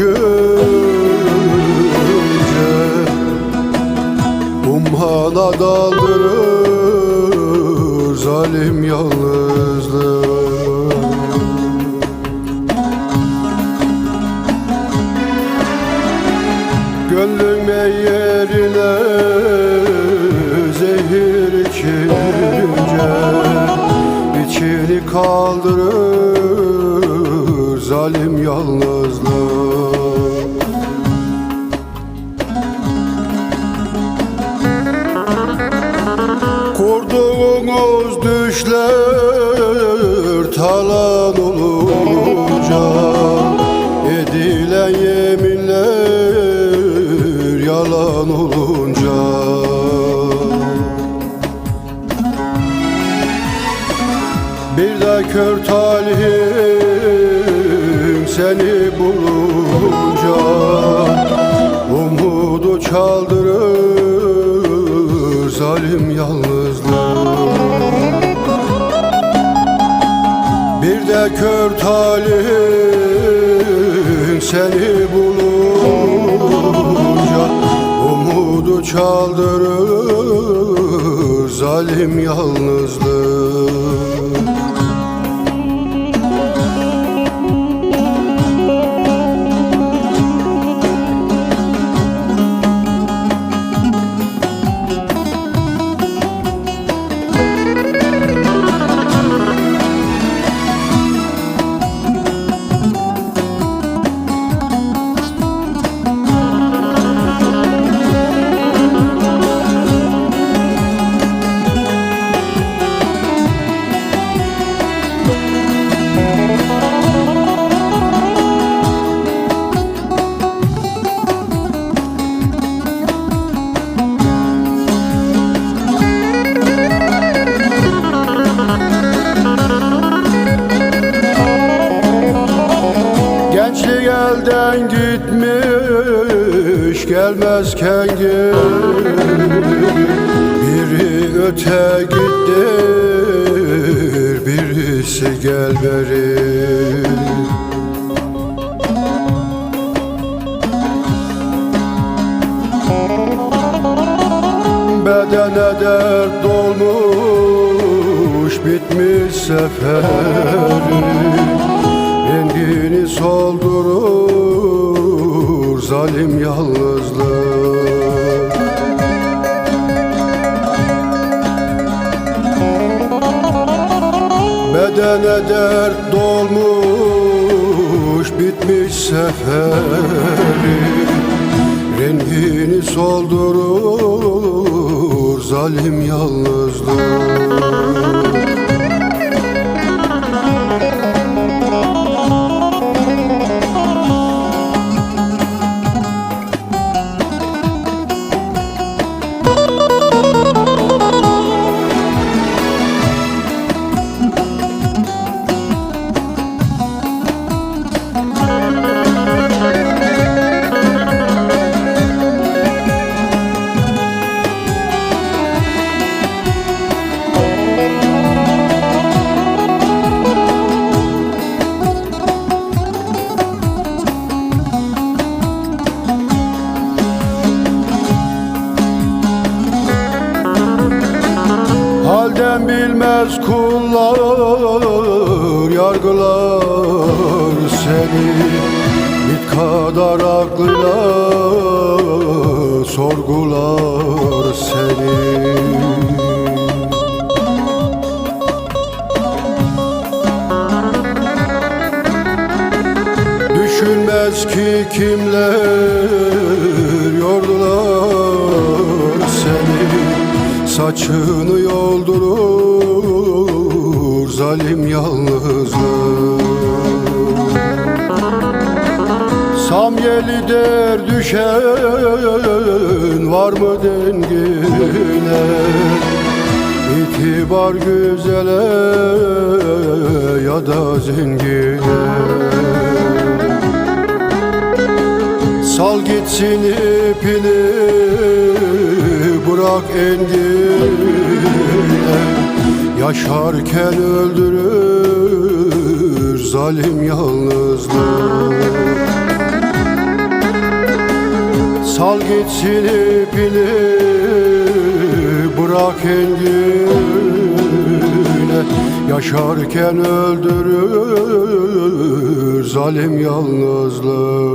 dökünce Umhana daldırır zalim yalnızlık Gönlüm yerine zehir içince içini kaldırır zalim yalnızlık Bir de kör talihim seni bulunca Umudu çaldırır zalim yalnızlık. Bir de kör talihim seni bulunca Umudu çaldırır zalim yalnızlık gitmiş gelmezken gel Biri öte gittir birisi gel beri Bedene dert dolmuş bitmiş seferi. Rengini soldurur zalim yalnızlık. Bedene dert dolmuş bitmiş seferi. Rengini soldurur zalim yalnızlık Halden bilmez kullar yargılar seni. Bit kadar aklıyla sorgular seni. Düşünmez ki kimler Saçını yoldurur zalim yalnızlık Samyeli der düşen var mı dengine? İtibar güzele ya da zengine. Sal gitsin ipini bırak engine Yaşarken öldürür zalim yalnızlık Sal gitsin ipini Bırak engine Yaşarken öldürür Zalim yalnızlık